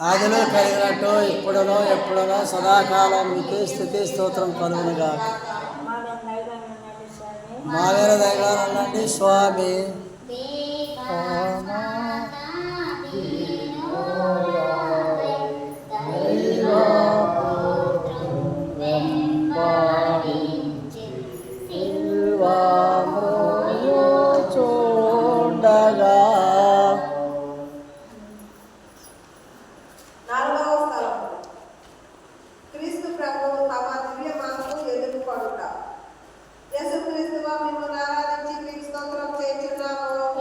ఆదిలో కలిగినట్టు ఇప్పుడునో ఎప్పుడునో సదాకాలం మీకే స్థితి స్తోత్రం కలుగునుగా మావేర దైవానండి స్వామి. చూడగా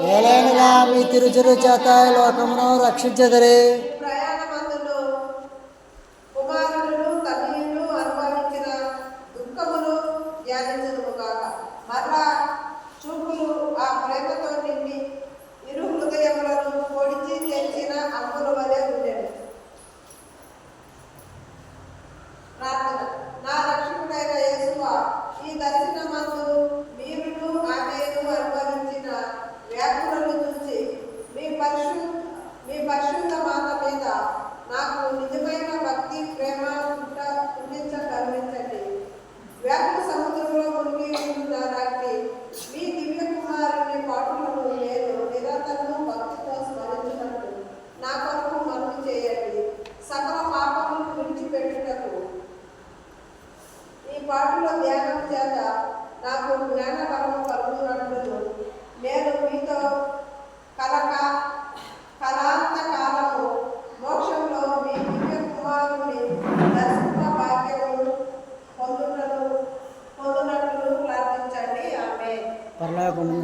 ఏలైనగా మీ తిరుచురు చేత లోకమును రక్షించదరి. ప్రయాణమందులు పాటలో ధ్యానం చేత నాకు జ్ఞాన బలము కలుగునట్లు నేను మీతో కలక కలాంత కాలము మోక్షంలో మీ దివ్య కుమారుని దర్శన భాగ్యము పొందుటను పొందునట్లు ప్రార్థించండి. ఆమె పరలోకము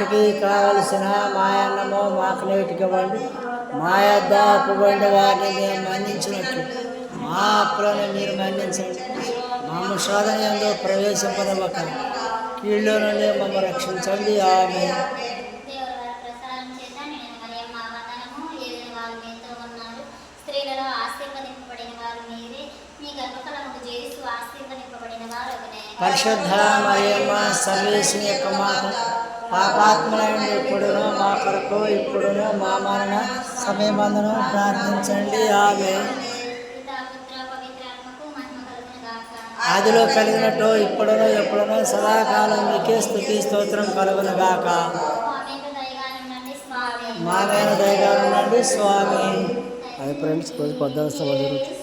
నెరవేరుగాక. కావలసిన మాయన్నము మాకు నేటికి ఇవ్వండి. మా యొద్ద వారిని మేము మన్నించినట్లు. మా అప్పులను మీరు మన్నించండి. మా శోధన ఎందు ప్రవేశింపదవక కీళ్ళు నుండి మమ్మల్ని రక్షించండి. ఆమె పరిశుద్ధ మరియమ్మ సర్వేశ్వని యొక్క మాత. పాపాత్మలైన ఇప్పుడును మా కొరకు ఇప్పుడును మా మరణ సమయమందును ప్రార్థించండి. ఆమె ఆదిలో కలిగినట్టు ఇప్పుడును ఎప్పుడును సదాకాలం మీకే స్థుతి స్తోత్రం కలుగునుగాక మాదైన దయగా ఉండండి స్వామి. అది ఫ్రెండ్స్ కొద్ది పెద్ద వస్తాం జరుగుతుంది